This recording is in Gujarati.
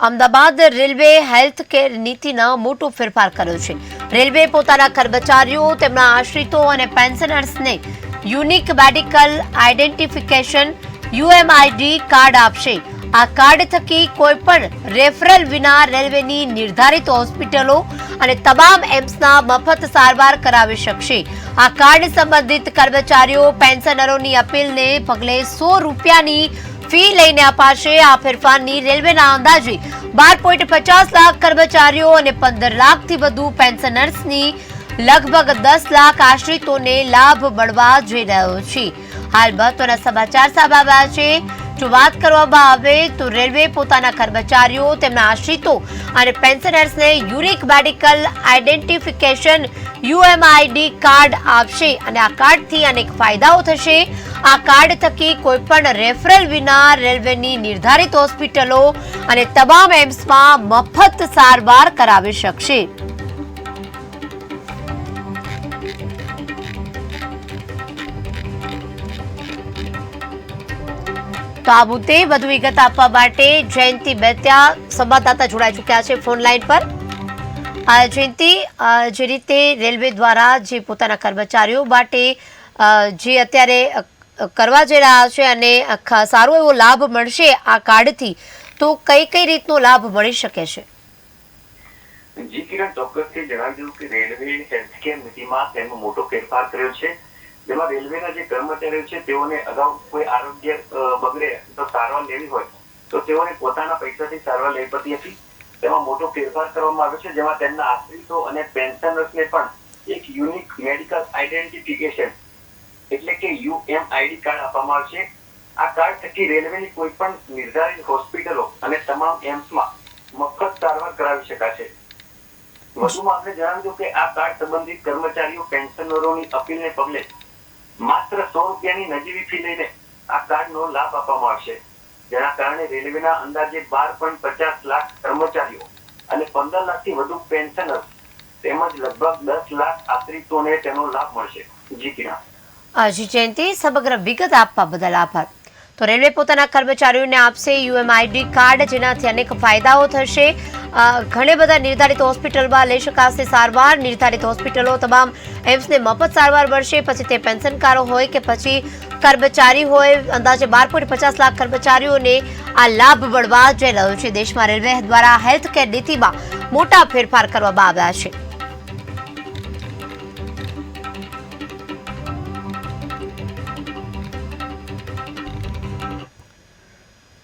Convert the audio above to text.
અમદાવાદ રેલવે હેલ્થ કેર નીતિના મોટો ફેરફાર કર્યો છે. રેલવે પોતાના કર્મચારીઓ, તેમના આશ્રિતો અને પેન્શનર્સને unique medical identification, UMID card આપશે. આ કાર્ડ થકી કોઈપણ રેફરલ વિના રેલવેની નિર્ધારિત હોસ્પિટલો અને તમામ એમ્સના મફત સારવાર કરાવી શકશે. આ કાર્ડ સંબંધિત કર્મચારીઓ, પેન્શનરોની અપીલને પગલે સો રૂપિયાની ફી લઈને અપાશે. આ ફેરફારની રેલવેના અંદાજે બાર પોઈન્ટ પચાસ લાખ કર્મચારીઓ અને પંદર લાખથી વધુ પેન્શનર્સની લગભગ દસ લાખ આશ્રિતોને લાભ મળવા જઈ રહ્યો છે. હાલ મહત્વના સમાચાર સામે આવ્યા છે. જો વાત કરવામાં આવે તો રેલવે પોતાના કર્મચારીઓ, તેમના આશ્રિતો અને પેન્શનર્સને unique medical identification UMID card આપશે અને આ કાર્ડથી અનેક ફાયદાઓ થશે. આ કાર્ડ થકી કોઈપણ રેફરલ વિના રેલવેની નિર્ધારિત હોસ્પિટલો અને તમામ એમ્સમાં મફત સારવાર કરાવી શકશે. તો આ મુદ્દે વધુ વિગત આપવા માટે જયંતિ બેત્યા સંવાદદાતા જોડાઈ ચૂક્યા છે ફોન લાઈન પર. જયંતિ જે રીતે રેલવે દ્વારા જે પોતાના કર્મચારીઓ માટે જે અત્યારે કરવા જઈ રહ્યા છે અને સારો એવો લાભ મળશે આ કાર્ડથી, તો કઈ કઈ રીતનો લાભ મળી શકે છે? જી, કિરણ, ચોક્કસથી જણાવ્યું કે રેલવે હેલ્થકેર નીતિમાં તેનો મોટો ફેરફાર કર્યો છે. જેમાં રેલવેના જે કર્મચારીઓ છે, તેઓને અગાઉ કોઈ આરોગ્ય બગડે તો સારવાર લેવી હોય, તો તેઓને પોતાના પૈસાથી સારવાર લેવી પડતી હતી. તેમાં મોટો ફેરફાર કરવામાં આવ્યો છે, જેમાં તેમના આશ્રિતો અને પેન્શનર્સને પણ એક યુનિક મેડિકલ આઇડેન્ટિફિકેશન એટલે કે યુએમઆઈડી કાર્ડ આપવામાં આવશે. આ કાર્ડ થકી રેલવેની કોઈ પણ નિર્ધારિત હોસ્પિટલો અને તમામ એમ્સમાં મફત સારવાર કરાવી શકાશે. વધુમાં આપણે જણાવ્યું કે આ કાર્ડ સંબંધિત કર્મચારીઓ પેન્શનરોની અપીલને પગલે માત્ર સો રૂપિયાની નજીવી ફી લઈને આ કાર્ડનો લાભ આપવામાં આવશે. જેના કારણે રેલવેના અંદાજે બાર પોઈન્ટ પચાસ લાખ કર્મચારીઓ અને પંદર લાખથી વધુ પેન્શનર્સ તેમજ લગભગ દસ લાખ આશ્રિતોને તેનો લાભ મળશે. જી કિરણ. જી જયંતિ સમગ્ર વિગત આપવા બદલ આભાર. તો રેલવે પોતાના કર્મચારીઓને આપશે યુએમઆઈડી કાર્ડ, જેનાથી અનેક ફાયદાઓ થશે. ઘણી બધા નિર્ધારિત હોસ્પિટલમાં લઈ શકાશે સારવાર. નિર્ધારિત હોસ્પિટલો તમામ એમ્સને મફત સારવાર મળશે. પછી તે પેન્શનકારો હોય કે પછી કર્મચારી હોય, અંદાજે બાર પોઈન્ટ પચાસ લાખ કર્મચારીઓને આ લાભ મળવા જઈ રહ્યો છે. દેશમાં રેલવે દ્વારા હેલ્થ કેર નીતિમાં મોટા ફેરફાર કરવામાં આવ્યા છે.